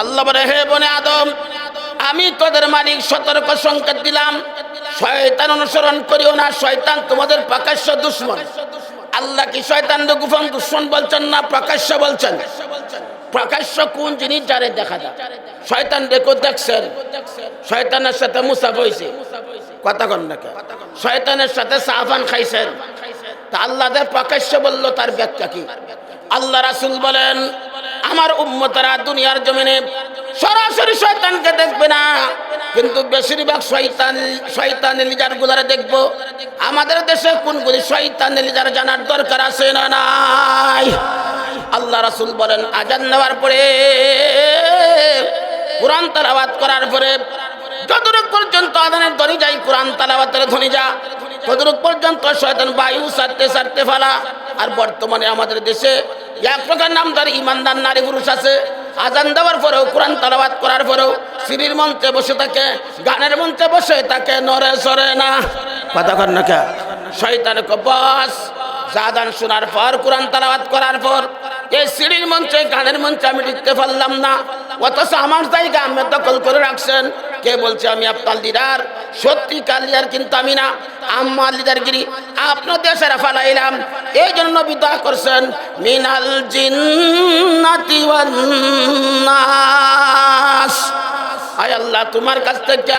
আল্লাহ বলে, হে বনে আদম, আমি তোদের মালিক, সতর্ক সংকেত দিলাম। শয়তান অনুসরণ করিও না, শয়তান তোমাদের প্রকাশ্য দুশ্মন। আল্লাহ কি শয়তান গুফন দুশ্মন বলছেন না, প্রকাশ্য বলছেন? প্রকাশ্য কোন জিনিস যারে দেখা যায়? শয়তান দেখো, দেখছেন? শয়তানের সাথে মুসাফ হয়েছে কথা কন না? শয়তানের সাথে সাহাফান খাইছেন। তা আল্লাহদের প্রকাশ্য বলল, তার ব্যাখ্যা কি? আল্লাহ রাসুল বলেন আমার উম্মতরা দুনিয়ার জমিনে সরাসরি শয়তানকে দেখবে না। কিন্তু বেশিরভাগ শয়তান শয়তান লিজার গুলারে দেখব। আমাদের দেশে কোনগুলি শয়তান লিজার জানার দরকার আছে না নাই? আল্লাহ রাসুল বলেন, আজান নেওয়ার পরে, কোরআন তালাবাত করার পরে, যতটুক পর্যন্ত আদানের ধ্বনি যাই কোরআন তালাবাতের ধ্বনি যা, ততটুক পর্যন্ত শয়তান বায়ু সারতে সারতে ফেলা। আর বর্তমানে আমাদের দেশে এক প্রকার নামদার ইমানদার নারী পুরুষ আছে। আজান দেওয়ার পরেও কোরআন তালাবাদ করার পরেও সিঁড়ির মঞ্চে বসে থাকে গানের মঞ্চে বসে তাকে নরে সরে না। কথা কর না কে শয়তান কপাস জাদান শোনার পর কোরআন তালাবাদ করার পর এই সিঁড়ির মঞ্চে, গানের মঞ্চে আমি টিকতে পারলাম না। অথচ আমার জায়গা আমি দখল করে রাখছেন। কে বলছে আমি আপনার লিডার সত্যি কালিয়ার কিন্তু আমি না, আমার লিডার গিরি আপনার দেশের ফালাইলাম এই জন্য বিদা করছেন, মিনাল জিন্নাতি ওয়ান আয় আল্লাহ, তোমার কাছ থেকে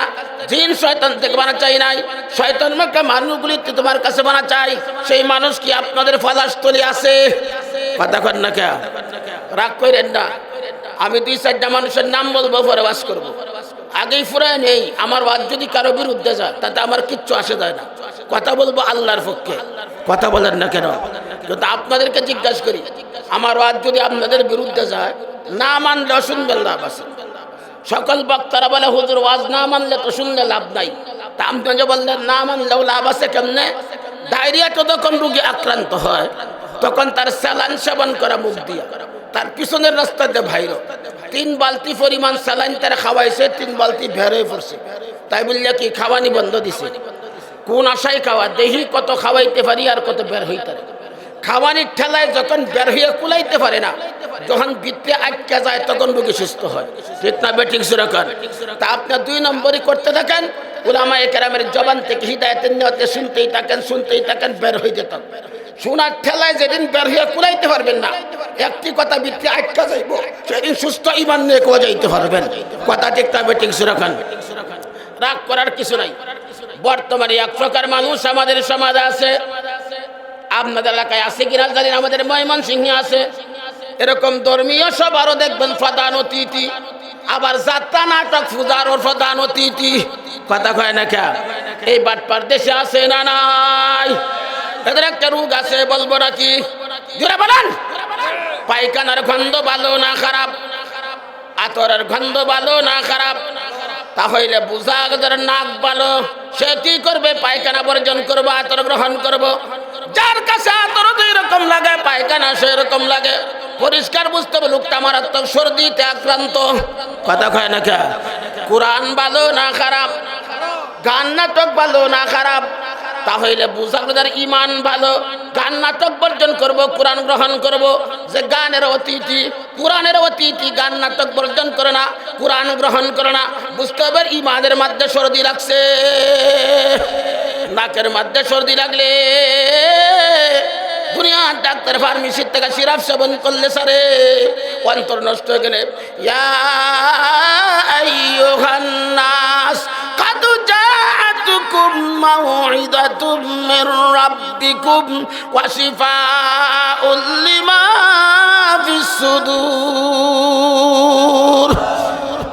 জিন শয়তান থেকে বানা চাই নাই। শয়তান মাকে মানুষগুলি তোমার কাছে বানা চাই। সেই মানুষ কি আপনাদের ফলাস্থলী আছে? কথা কর না কে রাগ করেন না। আমি দুই চারটা মানুষের নাম বলব পরে বাস করব। আগেই ফুরায় নেই। আমার ওয়াজ যদি কারও বিরুদ্ধে যায়, তাতে আমার কিচ্ছু আসে যায় না। কথা বলব আল্লাহর পক্ষে। কথা বলেন না কেন? কিন্তু আপনাদেরকে জিজ্ঞাসা করি, আমার ওয়াজ যদি আপনাদের বিরুদ্ধে যায়, না মানলে শুনবেন লাভ আছে। সকল বক্তারা বলে, হুজুর, ওয়াজ না মানলে তো শুনলে লাভ নাই। তা আপনি বললেন, না মানলেও লাভ আছে কেমনে? ডায়রিয়া তো যখন রুগী আক্রান্ত হয়, তখন তার স্যালাইন সেবন করা মুখ দিয়া। তার পিছনের রাস্তাতে ভাইর। তিন বালতি পরিমাণ স্যালাইন তারা খাওয়াইছে, তিন বালতি হয়ে পড়ছে তাই বললে কি, খাওয়ানি বন্ধ দিছে? কোন আশায় খাওয়া, দেহি কত খাওয়াইতে পারি আর কত বের হইতে খাওয়ানির ঠেলায় যখন বের হয়ে কুলাইতে পারে না, যখন বৃত্তে আটকে যায়, তখন রোগী সুস্থ হয়। ঠিক না, বেঠিক সুরকার? তা আপনার দুই নম্বরই করতে থাকেন। উলামা একরামের জবান থেকে হিদায়তের নিয়তে শুনতেই থাকেন শুনতেই থাকেন, বের হয়ে যেতাম শোনার ঠেলায় যেদিন বের হয়ে কুলাইতে পারবেন না, একটি কথা বৃত্তি আটকা যাইব, সেদিন সুস্থ ইমান নিয়ে কোয়া যাইতে পারবেন। কথা ঠিক না, বেঠিক সুরকান রাগ করার কিছু নাই। বর্তমানে এক প্রকার মানুষ আমাদের সমাজে আছে। আপনাদের এলাকায় আছে কিনা জানি আমাদের ময়মন সিংহে আছে। এরকম ধর্মীয় সব আরও দেখবেন প্রধান অতিথি। আবার যাত্রা নাটক পূজার ওর প্রধান অতিথি। কথা কয় না কে এই বাটপার দেশে আছে না নাই? এদের একটা রোগ আছে, বলব নাকি জোরে বলেন। পায়খানার গন্ধ ভালো না খারাপ? আতরের গন্ধ ভালো না খারাপ? তাহলে বুঝা যার নাক ভালো সে কি করবে? পায়খানা বর্জন করব, আতর গ্রহণ করব। যার কাছে আতর দুই রকম লাগে, পায়খানা সেরকম লাগে। পরিষ্কার বুঝতে হবে, লোকটা মারাত্মক সর্দিতে আক্রান্ত। কথা কয় না কে? কোরআন ভালো না খারাপ? গান নাটক ভালো না খারাপ? তাহলে বুঝা যার ইমান ভালো গান নাটক বর্জন করব, কোরআন গ্রহণ করব। যে গানের অতিথি, কোরআনের অতিথি গান নাটক বর্জন করে না, কোরআন গ্রহণ করে না, বুঝতে হবে ইমানের মধ্যে সর্দি লাগছে। নাকের মধ্যে সর্দি লাগলে। দুনিয়ার ডাক্তার, ফার্মেসির থেকে সিরাপ সেবন করলে সারে। অন্তর নষ্ট হয়ে গেলে, ইয়া আইয়ুহান নাস قد جاءتكم موعظة من ربكم وشفاء لما في الصدور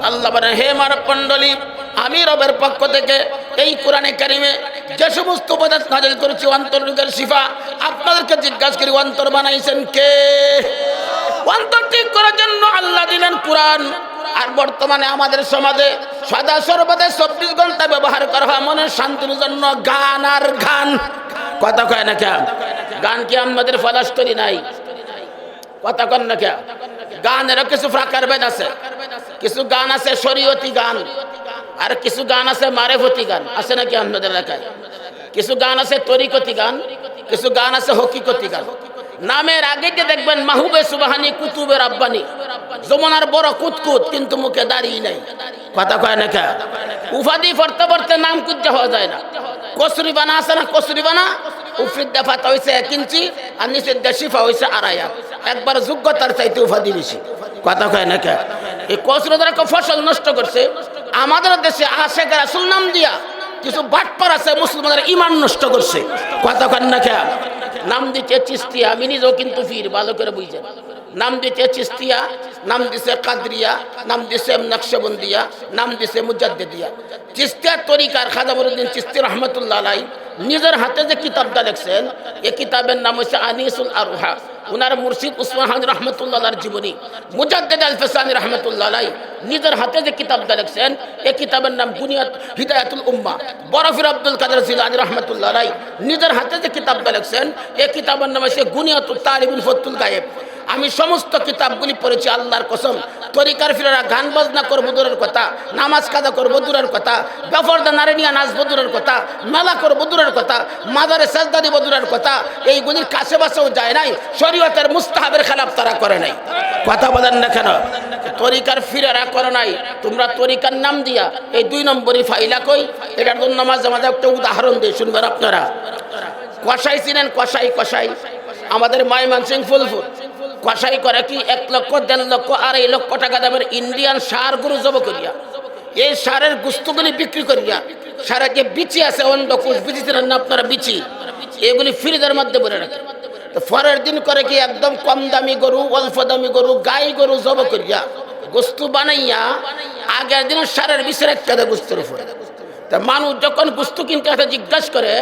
আল্লাহ বলেন হে মানব মণ্ডলী আমি রবের পক্ষ থেকে এই কোরআনে কারিমে যে সমস্ত উপদেশ নাজিল করেছি অন্তর রোগের শিফা আপনাদেরকে জিজ্ঞাসা করি অন্তর বানাইছেন কে অন্তর ঠিক করার জন্য আল্লাহ দিলেন কোরআন আর বর্তমানে আমাদের সমাজে সদা সর্বদা চব্বিশ ঘণ্টা ব্যবহার করা হয়। মনের শান্তির জন্য গান আর গান। কথা কয় না কে গান কি আমাদের ফলাস্তরি নাই? কথা কন না কে গানেরও কিছু প্রকার ভেদ আছে। কিছু গান আছে শরীয়তি গান আর কিছু গান আছে মারেফতি গান। আছে নাকি আপনাদের এলাকায়? কিছু গান আছে তরিকতি গান, কিছু গান আছে হকিকতি গান। নামের আগে যে দেখবেন মাহুবে সুবাহানি কুতুবের রাব্বানি। যমুনার বড় কুতকুত, কিন্তু মুখে দাঁড়িয়ে নাই। কথা কয় না কে? উপাধি পড়তে পড়তে নাম কুজ্জা হওয়া যায় না। কসুরি বানা আছে না কসুরি বানা? উফরিদ দেফাত হয়েছে এক ইঞ্চি, আর নিচের দেশিফা হয়েছে আড়াই একবার যোগ্যতার চাইতে বেশি। কথা কয় না ফসল নষ্ট করছে। আমাদের দেশে আশেখ রাসুল নাম দিয়া কিছু বাটপার আছে, মুসলমানের ইমান নষ্ট করছে। কথা কয় না কে? নাম দিচ্ছে চিস্তিয়া, আমি নিজেও কিন্তু ফির ভালো করে বুঝছেন নাম দিচ্ছে চিস্তিয়া, নাম দিছে কাদরিয়া, নাম দিছে নকশবন্দিয়া, নাম দিছে মুজাদ্দিদিয়া। চিস্তিয়ার তরিকার খাজাবরুদ্দিন চিস্তি রহমতুল্লাহ আলাই নিজের হাতে যে কিতাবটা লিখছেন এই কিতাবের নাম হচ্ছে আনিসুল আরুহা। উনার মুর্শিদ উসমান রহমতুল্লাহর জীবনী। মুজাদ্দিদ আল ফেসানি রহমতুল্লাহ নিজের হাতে যে কিতাবটা লিখছেন এই কিতাবের নাম বুনিয়াত হিদায়াতুল উম্মা। বরফির আব্দুল কাদের জিলানি রহমতুল্লাহ নিজের হাতে যে কিতাবটা লিখছেন এই কিতাবের নাম হচ্ছে গুনিয়াতুল তালিবুল ফতুল গায়েব। আমি সমস্ত কিতাবগুলি পড়েছি আল্লাহর কসম। তরিকার ফিরারা গান বাজনা করব দূরের কথা, নামাজ কাদা করব দূরের কথা, বেফরদা নারী নিয়ে নাচবো দূরের কথা, মেলা করব দূরের কথা, মাদারে সাজদা দিব দূরের কথা, এইগুলির কাছে বাসেও যায় নাই, শরীয়তের মুস্তাহাবের খেলাফ তারা করে নাই। কথা বলেন না কেন? তরিকার ফিরারা করে নাই। তোমরা তরিকার নাম দিয়া এই দুই নম্বরই ফাইলা কই? এটার জন্য মাঝে মাঝে একটা উদাহরণ দিয়ে শুনবেন আপনারা। কষাই চিনেন? কষাই কষাই আমাদের মাইমান সিং ফুলফুল কষাই করে কি, এক লক্ষ, দেড় লক্ষ, আড়াই লক্ষ টাকা দামের ইন্ডিয়ান সার গরু জব করিয়া, এই সারের গুস্তগুলি বিক্রি করিয়া সারের যে বিচি আছে অন্ধকুশ বিচিছিলেন না আপনারা বিচি, এগুলি ফ্রিজের মধ্যে ভরে রাখে। তো পরের দিন করে কি, একদম কম দামি গরু, অল্প দামি গরু, গাই গরু জব করিয়া, গোস্তু বানাইয়া, আগের দিন সারের বিষের একটা গোস্তুর উপরে। তা মানুষ যখন গুস্তু কিনতে আসে, জিজ্ঞাসা করে,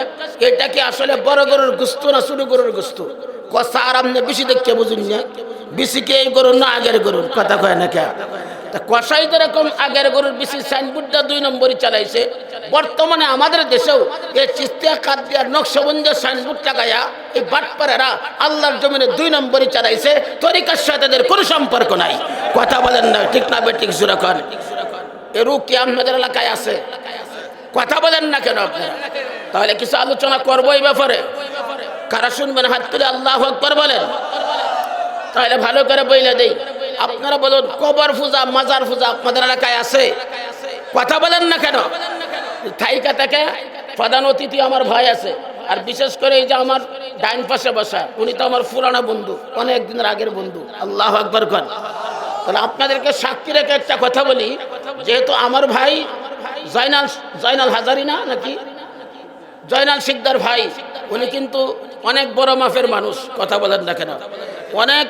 এটা কি আসলে বড় গরুর গুস্তু না ছোট গরুর গুস্তু? কষা আরাম না বেশি দেখতে বুঝুন না। বেশি কে এই গরুর না আগের গরুর? কথা কয় না কে? তা কষাই যেরকম আগের গরুর বেশি সাইনবোর্ডটা দুই নম্বরই চালাইছে। বর্তমানে আমাদের দেশেও এই চিস্তিয়া কাদিয়ার নকশবন্দির সাইনবোর্ড টাকায়া এই বাটপাড়ারা আল্লাহর জমিনে দুই নম্বরই চালাইছে। তরিকার সাথে এদের কোনো সম্পর্ক নাই। কথা বলেন না, ঠিক না বেঠিক সুরক্ষণ এরু কি আপনাদের এলাকায় আছে? কথা বলেন না কেন আপনারা তাহলে কিছু আলোচনা করব এই ব্যাপারে। কারা শুনবেন? হাত তুলে আল্লাহ আকবর বলেন। তাহলে ভালো করে বইলে দেই। আপনারা বলুন, কবর পূজা, মাজার পূজা আপনাদের এলাকায় আছে? কথা বলেন না কেন? থাইকা থেকে প্রধান অতিথি আমার ভাই আছে। আর বিশেষ করে এই যে আমার ডাইন পাশে বসা, উনি তো আমার পুরানো বন্ধু, অনেক দিনের আগের বন্ধু। আল্লাহ আকবর কর তাহলে আপনাদেরকে সাক্ষী রেখে একটা কথা বলি, যেহেতু আমার ভাই জয়নাল জয়নাল হাজারি না নাকি? জয়নাল শিকদার ভাই, উনি কিন্তু অনেক বড় মাফের মানুষ, কথা বলেন না কেন। অনেক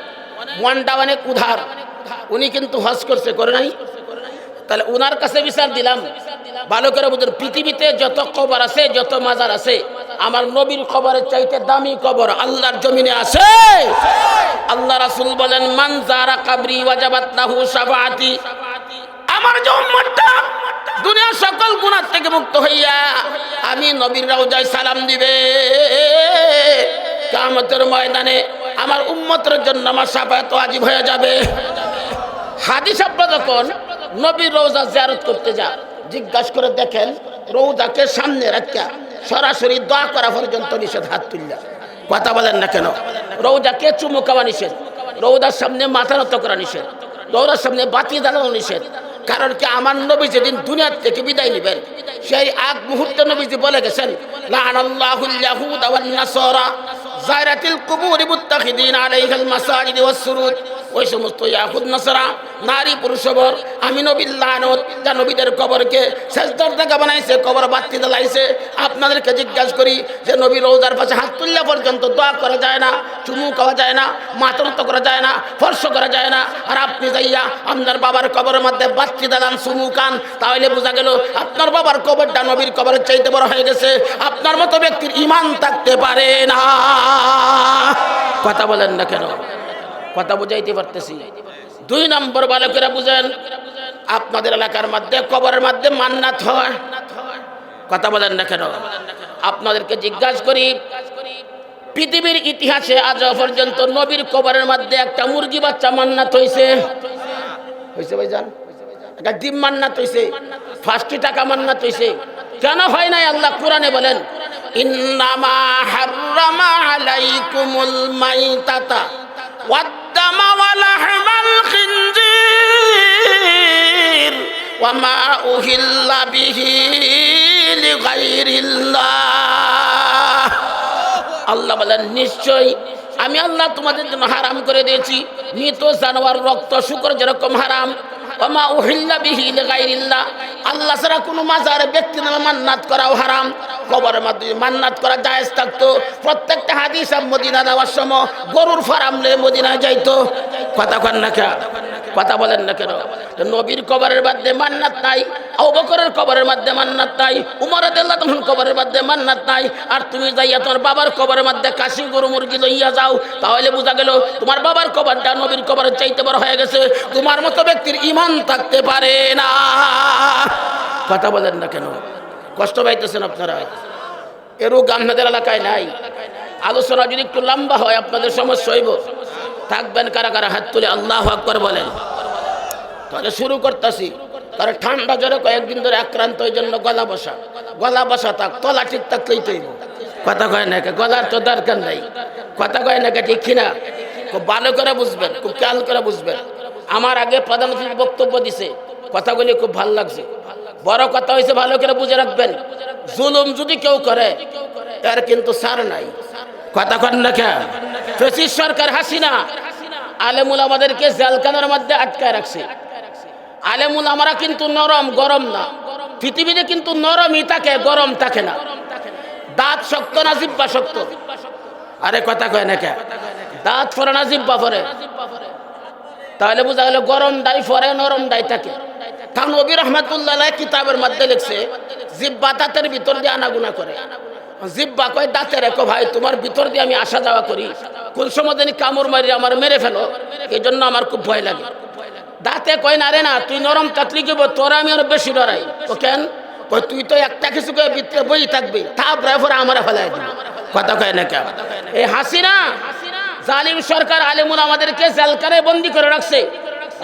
মনটা অনেক উধার উনি কিন্তু হজ করছে, করে নাই। তাহলে উনার কাছে বিচার দিলাম ভালো করে বুঝুন পৃথিবীতে যত কবর আছে, যত মাজার আছে, আমার নবীর খবরের চাইতে দামি কবর আল্লাহর জমিনে আছে। আল্লাহ রাসূল বলেন, মান যারা কাবরি ওয়াজাবাত লাহু শাফাআতি আমার যে উম্মতটা দুনিয়ার সকল গুণার থেকে মুক্ত হইয়া আমি নবীর রাউজায় সালাম দিবে। কামতের ময়দানে আমার উম্মতের জন্য আমার সাফায়াত আজীব হয়ে যাবে। হাদিস আপনার যখন নবীর রোজা জিয়ারত করতে যা জিজ্ঞাসা করে দেখেন রৌজাকে সামনে রাখা সরাসরি দোয়া করা পর্যন্ত নিষেধ হাত তুললা কথা বলেন না কেন? রৌজাকে চুমু খাওয়া নিষেধ। রৌদার সামনে মাথা নত করা নিষেধ। রৌদার সামনে বাতি দাঁড়ানো নিষেধ। কারণ কি আমার নবী যেদিন দুনিয়ার থেকে বিদায় নেবেন, সেই আগ মুহূর্তে নবীজি বলে গেছেন নাসারা জায়রাতিল কুবুর মুত্তাখিদিন আলাইহিল মাসাজিদ ওয়াস সুরুজ ওই সমস্ত ইয়াহুদ, নাসারা, নারী, পুরুষ বর, আমি নবীর লানত, যা নবীদের কবরকে শেষদার জায়গা বানাইছে, কবর বাতি জ্বালাইছে। আপনাদেরকে জিজ্ঞাসা করি যে নবী রোজার পাশে হাত তুললে পর্যন্ত দোয়া করা যায় না, চুমু খাওয়া যায় না মাতনত করা যায় না, স্পর্শ করা যায় না। আর আপনি যাইয়া আপনার বাবার কবরের মধ্যে বাচ্চি দালান চুমু কান তাহলে বোঝা গেল আপনার বাবার কবরটা নবীর কবরের চাইতে বড় হয়ে গেছে। আপনার মতো ব্যক্তির ইমান থাকতে পারে না। কথা বলেন না কেন? কথা বুঝাইতে পারতেছি। দুই নম্বর বালকেরা বুঝেন, আপনাদের এলাকার মধ্যে, কবরের মধ্যে মান্নাত কথা বলেন না কেন? আপনাদেরকে জিজ্ঞাসা করি, পৃথিবীর ইতিহাসে আজ পর্যন্ত নবীর কবরের মধ্যে একটা মুরগি বাচ্চা মান্নাত হয়েছে হয়েছে ভাইজান? একটা ডিম মান্নাত হয়েছে ফার্স্টি টাকা মান্নাত হয়েছে কেন হয় নাই আল্লাহ কোরআনে বলেন, ইন্নামা হাররামা আলাইকুমুল মাইতাতা والدم ولحم الخنزير খানজির ওয়ামা উহিল্লা বিহি লিগাইরিল্লাহ আল্লাহ বলেন নিশ্চয়ই আমি আল্লাহ তোমাদের জন্য হারাম করে দিয়েছি মৃত জানোয়ার রক্ত শুকর যেরকম হারাম ওমা উহিল্লা বিহিল গাইরিল্লা আল্লাহ ছাড়া কোনো মাজার ব্যক্তি নামে মান্নাত করাও হারাম। কবরের মাধ্যমে মান্নাত করা জায়েজ থাকতো। প্রত্যেকটা হাদিস মদিনা যাওয়ার সময় গরুর ফার্ম লে মদিনায় যাইতো। কথা কন না কথা বলেন না কেন? নবীর কবরের মধ্যে মান্নাত নাই, আবু বকরের কবরের মধ্যে মান্নাত নাই, উমর আল্লাহ তখন কবরের মধ্যে মান্নাত নাই, আর তুমি যাইয়া তোমার বাবার কবরের মধ্যে কাশি গরু, মুরগি লইয়া যাও, তাহলে বোঝা গেল তোমার বাবার কবরটা নবীর কবরের চাইতে বড় হয়ে গেছে। তোমার মতো ব্যক্তির ইমান থাকতে পারে না। কথা বলেন না কেন? কষ্ট পাইতেছেন আপনারা? এ রোগ আপনাদের এলাকায় নাই। আলোচনা যদি একটু লম্বা হয়, আপনাদের সমস্যা হইব। থাকবেন কারা কারা হাত তুলে আল্লাহ আকবর বলেন। তাহলে শুরু করতেছি। তার ঠান্ডা জ্বরে কয়েকদিন ধরে আক্রান্ত ওই জন্য গলা বসা। গলা বসা থাক, তলা ঠিক থাকলেই তৈব কথা কয় না গলার তো দরকার নাই। কথা কয় না ঠিক কিনা? খুব ভালো করে বুঝবেন, খুব খেয়াল করে বুঝবেন। আমার আগে প্রধানমন্ত্রী বক্তব্য দিছে, কথাগুলি খুব ভালো লাগছে। বড় কথা হয়েছে ভালো করে বুঝে রাখবেন। জুলুম যদি কেউ করে তার কিন্তু সার নাই। কথা কন না কে ফেসিস সরকার হাসিনা। আলেমুল আমাদেরকে জেলখানার মধ্যে আটকায় রাখছে। আলেমুল আমরা কিন্তু নরম, গরম না। পৃথিবীতে কিন্তু নরমই থাকে, গরম থাকে না। দাঁত শক্ত না, জিব্বা শক্ত। আরে কথা কয় না কে? দাঁত ফরে না, জিব্বা ফরে তাহলে বোঝা গেল গরম ডাই ফরে নরম ডাই থাকে। কারণ নবী রহমতুল্লাহ কিতাবের মধ্যে লিখছে, জিব্বা দাঁতের ভিতর দিয়ে আনাগুনা করে। জিব্বা কয় দাঁতের রেখো ভাই, তোমার ভিতর দিয়ে আমি আসা যাওয়া করি। কোন সময় জানি কামড় মারি আমার মেরে ফেলো এই জন্য আমার খুব ভয় লাগে। দাঁতে কয়, না রে না, তুই নরম কাতলি গেব, তোরা আমি আরও বেশি ডরাই। ও কেন? কই তুই তো একটা কিছু করে ভিতরে বই থাকবি তা প্রায় পরে আমার ফেলাই দিবি। কথা কয় না কেন এই হাসিনা, জালিম সরকার আলেমুল আমাদেরকে জেলকারে বন্দি করে রাখছে।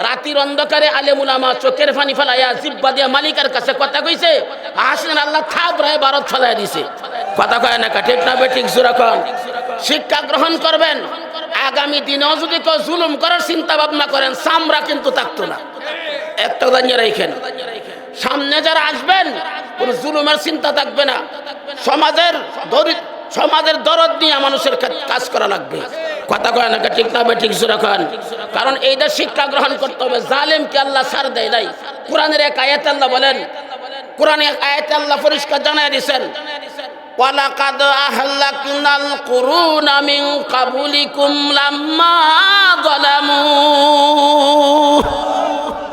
রাতির অন্ধকারে আলেমুল আমা চোখের ফানি ফেলাইয়া জিব্বা দিয়া মালিকের কাছে কথা কইছে হাসিনা আল্লাহ থাপ রায় ভারত ফেলাই দিছে। কথা কয় না ঠিক না বে, ঠিক সুরকম শিক্ষা গ্রহণ করবেন, আগামী দিনেও যদি কেউ জুলুম করার চিন্তা ভাবনা করেন সামরা কিন্তু থাকতো না। একটা দাঁড়িয়ে রেখেন সামনে যারা আসবেন, কোন জুলুমের চিন্তা থাকবে না। সমাজের দরিদ্র সমাজের দরদ নিয়ে মানুষের কাজ করা লাগবে। কথা কয় না ঠিক না বে ঠিক সুরাখান কারণ এইটা শিক্ষা গ্রহণ করতে হবে জালেমকে আল্লাহ সার দেয় নাই কোরআনের এক আয়াত আল্লাহ বলেন কোরআনে এক আয়াত আল্লাহ পরিষ্কার জানাই দিয়েছেন ولقد أهلكنا القرون من قبلكم لما ظلموا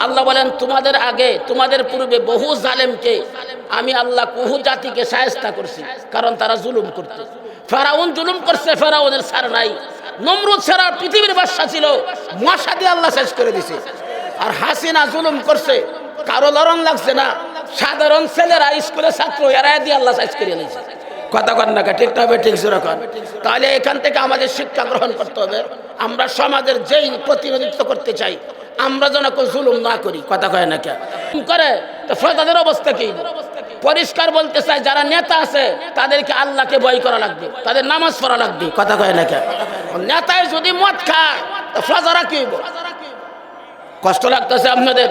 আল্লাহ বলেন তোমাদের আগে তোমাদের পূর্বে বহু জালেমকে আমি আল্লাহ কুহু জাতিকে সায়স্তা করছি কারণ তারা জুলুম করত ফেরাউন জুলুম করছে ফেরাউনের সার নাই নমরুদ ছাড়া পৃথিবীর বাদশা ছিল। মশা দিয়ে আল্লাহ শেষ করে দিছে। আর হাসিনা জুলুম করছে। কারও লরণ লাগছে না। সাধারণ ছেলেরা স্কুলে ছাত্র এরা দিয়ে আল্লাহ শেষ করে নিয়েছে কথা কন না ঠিক হবে, ঠিক সুরকম তাহলে এখান থেকে আমাদের শিক্ষা গ্রহণ করতে হবে। আমরা সমাজের যেই প্রতিনিধিত্ব করতে চাই, আমরা যেন জুলুম না করি। কথা কয় না কে করে, তো তাদের অবস্থা কি? পরিষ্কার বলতে চাই যারা নেতা আছে তাদেরকে আল্লাহকে ভয় করা লাগবে তাদের নামাজ পড়া লাগবে। কথা কয় না কে নেতায় যদি মদ খায় কি কষ্ট লাগতেছে আপনাদের?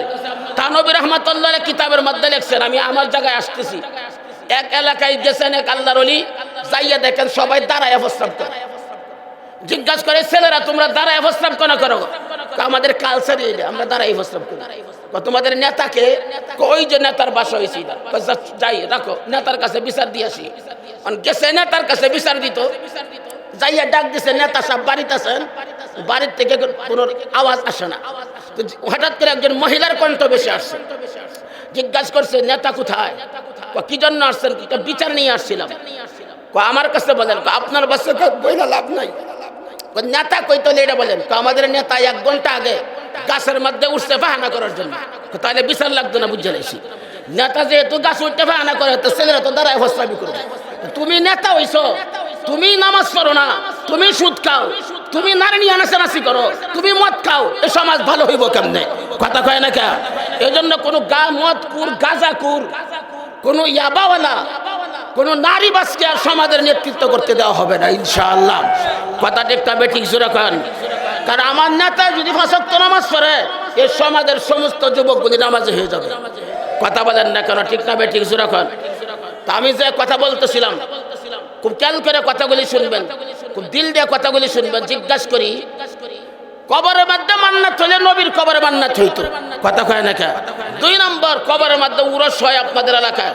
তানবির রহমতুল্লাহ কিতাবের মধ্যে লিখছেন আমি আমার জায়গায় আসতেছি। এক এলাকায় গেছেন এক আল্লাহর অলি যাইয়া দেখেন সবাই দাঁড়ায় প্রস্তাব করে। জিজ্ঞাসা করে ছেলেরা তোমরা দাঁড়ায় প্রস্তাব কেন করো আমাদের কালচারই এটা আমরা দাঁড়াই প্রস্তাব করি। তোমাদের নেতাকে ওই যে নেতার বাসা হয়েছে যাই, রাখো, নেতার কাছে বিচার দিয়ে আসি। গেছে নেতার কাছে বিচার দিত। যাইয়া ডাক দিছে, নেতা সাহেব, বাড়িতে আছেন? বাড়ির থেকে কোনো আওয়াজ আসে না। হঠাৎ করে একজন মহিলার কণ্ঠ বেশি আসছে। জিজ্ঞাসা করছে, নেতা কোথায়? কি জন্য আসছেন? বিচার নিয়ে আসছিলাম। আমার কাছে বলেন। আপনার বাসে বইলা লাভ নাই। নেতা কই তো এটা বলেন। কয়, আমাদের নেতা এক ঘণ্টা আগে গাছের মধ্যে উঠছে বাহানা করার জন্য। তাহলে বিচার লাগতো না বুঝে লাইছি নেতা যেহেতু গাছ উঠতে বাহানা করে তো ছেলেরা তো দাঁড়ায় হস্তাবি করবে। তুমি নেতা হইছো তুমি নামাজ পড়ো না তুমি সুদ খাও তুমি নারী নিয়ে নাচানাচি করো তুমি মদ খাও এ সমাজ ভালো হইব কেমনে? কথা কয় না কে? এই জন্য কোনো গা মদ কুর গাজা কুর কোনো ইয়াবাওয়ালা কোনো নারী বাসকে আর সমাজের নেতৃত্ব করতে দেওয়া হবে না, ইনশাআল্লাহ। কথা একটা বেঠিক খান কারণ আমার নেতা যদি ফাঁসক্ত নামাজ পড়ে, এ সমাজের সমস্ত যুবকগুলি নামাজে হয়ে যাবে। কথা বলেন না কেন, ঠিক না ঠিক সুরাখন তা আমি যে কথা বলতেছিলাম, খুব খেয়াল করে কথাগুলি শুনবেন, খুব দিল দিয়ে কথাগুলি শুনবেন, জিজ্ঞাসা করি, কবরের মধ্যে মান্নাত হলে নবীর কবরে মান্নাত হইতো? কথা কয় না কে? দুই নম্বর কবরের মধ্যে উরস হয় আপনাদের এলাকায়।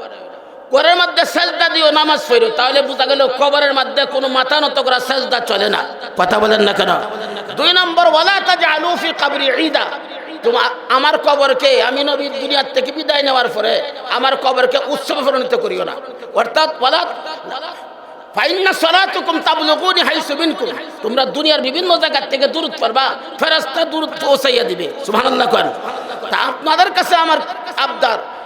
কবরের মধ্যে সেজদা দিও, নামাজ পড়ো। তাহলে বোঝা গেল কবরের মধ্যে কোনো মাথা নত করা সেজদা চলে না। কথা বলেন না কেন? দুই নম্বর, ওয়ালা তাজআলু ফি কবরি ঈদা। তোমার আমার কবরকে আমি নবীর দুনিয়ার থেকে বিদায় নেওয়ার পরে আমার কবরকে উৎসবে পরিণত করিও না। অর্থাৎ ওয়ালা ফাইন্না সালাতুকুম তাবলুগুনি হাইসু মিনকুম। তোমরা দুনিয়ার বিভিন্ন জায়গা থেকে দূরত পারবা, ফেরেশতা দূরত পৌঁছাইয়া দিবে। সুবহানাল্লাহ কোন। তা আপনাদের কাছে আমার আবদার।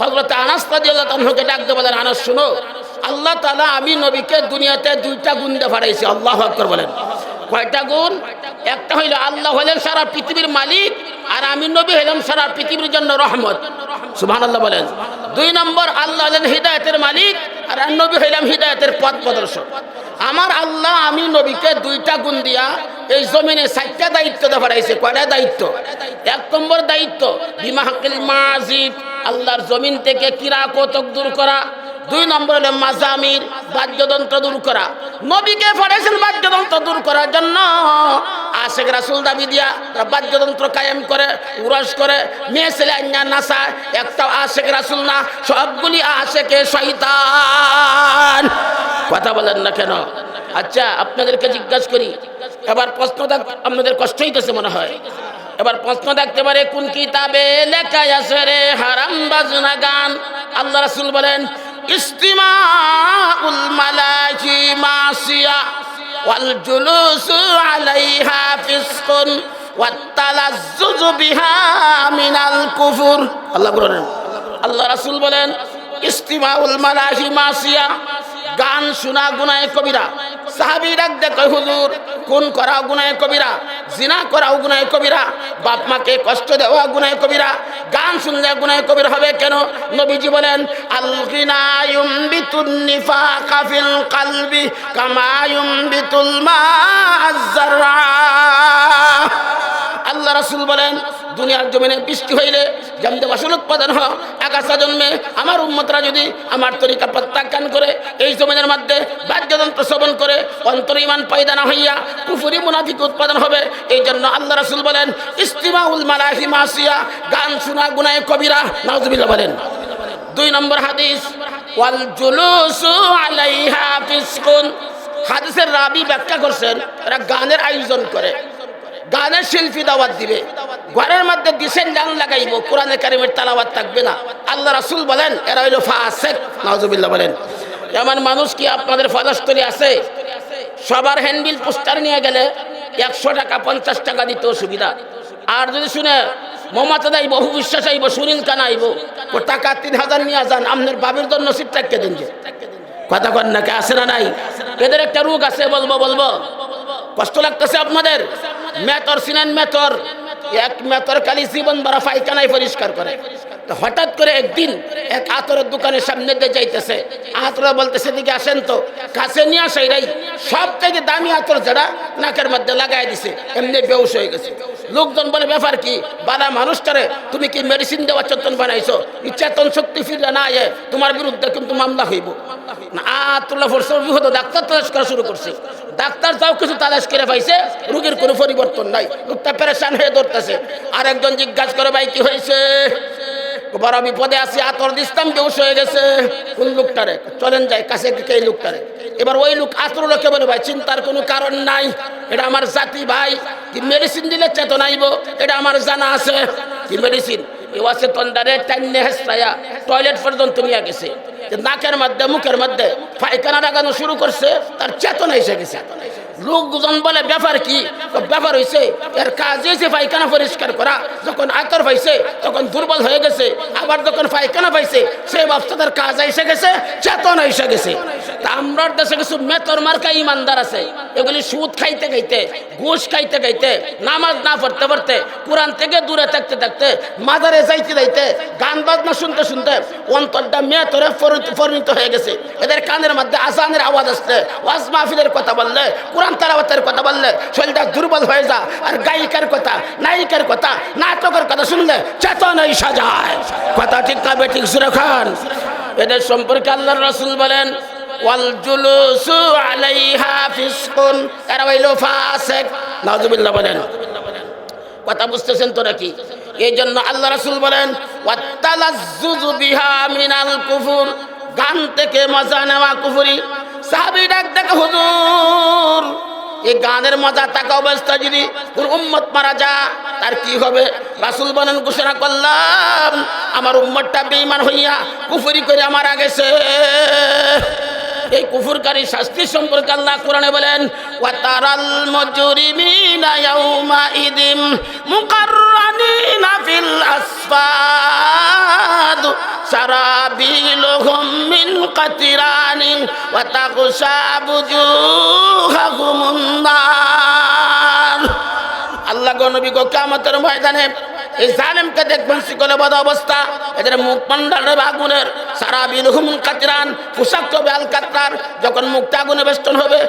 হযরত আনাস রাদিয়াল্লাহু ডাকতে বলেন, আনাস, শুনো। আল্লাহ তালা আমি নবীকে দুনিয়াতে দুইটা গুণ দিয়ে ফাড়াইছি, আল্লাহ আকবার বলেন। কয়টা গুণ? একটা হইল আল্লাহ হলেন সারা পৃথিবীর মালিক, আর আমি নবী হলাম সারা পৃথিবীর জন্য রহমত। সুবহান আল্লাহ বলেন। দুই নম্বর, আল্লাহ হলেন হৃদায়তের মালিক আর নবী হইলাম হৃদায়তের পথ প্রদর্শক। আমার আল্লাহ, আমি নবীকে দুইটা গুণ দিয়া এই জমিনে চারটা দায়িত্ব দেখাইছে কয়টা দায়িত্ব? এক নম্বর দায়িত্ব বিমাহাকিল মাজিদ, আল্লাহর জমিন থেকে কিরা কতক দূর করা। দুই নম্বর হলো মাজামির বাদ্যযন্ত্র দূর করা। নবীকে পাঠাইছেন বাদ্যযন্ত্র দূর করার জন্য আশেখ রাসুল দাবি দিয়া তারা বাদ্যযন্ত্র কায়েম করে, উরস করে, মেয়ে ছেলে আন্যা নাচায়, একটা আশেখ রাসুল না, সবগুলি আশেকে শয়তান। কথা বলেন না কেন? আচ্ছা আপনাদেরকে জিজ্ঞাসা করি, এবার প্রশ্ন দেখ আপনাদের কষ্ট হইতেছে মনে হয়। এবার প্রশ্ন দেখতে পারে, কোন কিতাবে লেখা আছে রে হারাম বাজনা গান? আল্লাহ রাসুল বলেন ইস্তিমাউল মালাজি মাসিয়া ওয়াল জুলুসু আলাইহা ফিসকুন ওয়াত্তালাজ্জুজ বিহা মিনাল কুফুর। আল্লাহ বলেন আল্লাহ রাসূল বলেন, ইস্তিমাউল মালাহি মাসিয়া গান শোনা গুনায় কবিরা। সাহাবি ডাক দেখো হুজুর কোন করা গুনায় কবিরা, জিনা করা গুনায় কবিরা, বাপ মাকে কষ্ট দেওয়া গুনায় কবিরা, গান শুনলে গুনায় কবিরা হবে কেন? নবীজি বলেন আল গিনায়ুম বিতুন নিফাকা ফিল কলবি কামায়ুম বিতুল মাযাররা আল্লাহ রাসূল বলেন দুনিয়ার জমিনে বৃষ্টি হইলে জমতে ফসল উৎপাদন হয় আকাশা জন্মে, আমার উম্মতরা যদি আমার তরিকা প্রত্যাখ্যান করে, এই জমিনের মধ্যে বাদ্যযন্ত্র শ্রবণ করে, অন্তর ইমান পয়দা হইয়া কুফুরি মুনাফিক উৎপাদন হবে এই জন্য আল্লাহ রাসূল বলেন, ইস্তিমাউল মালাহি মাসিয়া গান শোনা গুনায় কবিরা, নাউজুবিল্লাহ বলেন। দুই নম্বর হাদিস, ওয়াল জুলুসু আলাইহা ফিসকুন হাদিসের রাবি ব্যাখ্যা করছেন, এরা গানের আয়োজন করে। গানের শিল্পী দাওয়াত দিবে। ঘরের মধ্যে দিশেন গান লাগাইব, কোরআনে কারিমের তালাবাত থাকবে না। আল্লাহ রাসুল বলেন, এরা হইল ফাসেক। নওয়াজুবিল্লাহ বলেন। এমন মানুষ কি আপনাদের ফলস্তরি আছে? সবার হ্যান্ডবিল, পোস্টার নিয়ে গেলে একশো টাকা, পঞ্চাশ টাকা দিতে সুবিধা। আর যদি শুনে মমতা দাইব বহু বিশ্বাস আইব সুনীল কানা আইব ও টাকা তিন হাজার নিয়ে যান, আপনার বাবির জন্য সিট টাকা দিন। কথা কন নাকি আছে না নাই? এদের একটা রোগ আছে, বলব বলব। কষ্ট লাগতেছে আপনাদের? মেতর সিনেন মেতর, এক মেতর কালি জীবন ভরা পায়খানায় পরিষ্কার করে। হঠাৎ করে একদিন এক আতরের দোকানের সামনে দিয়ে যাইতেছে। আতরা বলতেছে দিকে আসেন তো। কাছে নিয়ে আসে এরাই সব থেকে দামি আতর যারা নাকের মধ্যে লাগাই দিছে, এমনি বেউস হয়ে গেছে। লোকজন বলে, ব্যাপার কি? বালা মানুষটারে তুমি কি মেডিসিন দেওয়া চেতন বানাইছো? এই চেতন শক্তি ফিরে না, এ তোমার বিরুদ্ধে কিন্তু মামলা হইব। ডাক্তার করা শুরু করছে। ডাক্তার কিছু করে পাইছে, রোগীর কোনো পরিবর্তন নাই। লোকটা পেরেশান হয়ে ধরতেছে। আর একজন জিজ্ঞাসা করে, ভাই, কি হয়েছে? বড় বিপদে আছে, আতর দিস্তাম বেউস হয়ে গেছে। কোন লোকটারে? চলেন যাই, কাছে এই লোকটারে। এবার ওই লোক আতর লোকে বলে, ভাই, চিন্তার কোনো কারণ নাই। এটা আমার জাতি, ভাই। কি মেডিসিন দিলে চেতন আইব এটা আমার জানা আছে। কি মেডিসিন এ আছে তন্দারে টাইনে হেসায়া টয়লেট পর্যন্ত নিয়ে গেছে। নাকের মধ্যে, মুখের মধ্যে পায়খানা লাগানো শুরু করছে, তার চেতনা এসে গেছে। লোকজন বলে, ব্যাপার কি? ব্যাপার হয়েছে এর কাজ হয়েছে পায়খানা পরিষ্কার করা। যখন আতর পাইছে, তখন দুর্বল হয়ে গেছে। আবার যখন পায়খানা পাইছে সেই বাচ্চাদের কাজ এসে গেছে, চেতন এসে গেছে। তা আমরা দেশে কিছু মেতর মার্কা ইমানদার আছে। এগুলি সুদ খাইতে খাইতে, ঘুষ খাইতে খাইতে, নামাজ না পড়তে পড়তে, কোরআন থেকে দূরে থাকতে থাকতে, মাজারে যাইতে যাইতে, গান বাজনা শুনতে শুনতে অন্তরটা মেতরে পরিণত- পরিণত হয়ে গেছে। এদের কানের মধ্যে আসানের আওয়াজ আসলে ওয়াজ মাহফিলের কথা বললে, কোরআন তালাবাতের কথা বললে, শরীরটা দুর্বল হয়ে যা। আর গায়িকার কথা, নায়িকার কথা, নাটকের কথা শুনলে চেতনাই সাজায়। কথা ঠিক না বেঠিক সুরে খান। এদের সম্পর্কে আল্লাহ রসুল বলেন, ওয়াল জুলুসু আলাইহা ফিসকুন। এরা ফাসিক। নাউজুবিল্লাহ বলেন। কথা বুঝতেছেন তো নাকি? এই জন্য আল্লাহ রাসুল বলেন মিনাল কুফুর। গান থেকে মজা নেওয়া কুফুরি। সাহাবী ডাক দেখে, হুজুর, এই গানের মজা থাকা অবস্থা যদি উম্মত মারা যা তার কি হবে? রাসুল বলেন, ঘোষণা করলাম, আমার উম্মতটা বেঈমান হইয়া কুফুরি করে মারা গেছে এই কুফুরকারী শাস্তি সম্পর্কে আল্লাহ কোরআনে বলেন ওয়াতারাল মুজরিমিনা ইয়াউমা ইদিম মুকাররানিনা কিয়ামতের ময়দানে এই জালেমকে দেখবেন শিকলে বাদ অবস্থা। এদের মুখ মন্ডলের আগুনের সারা বিলহুম কাতরান, পোশাক হবে আল যখন মুখটা আগুনে বেষ্টন হবে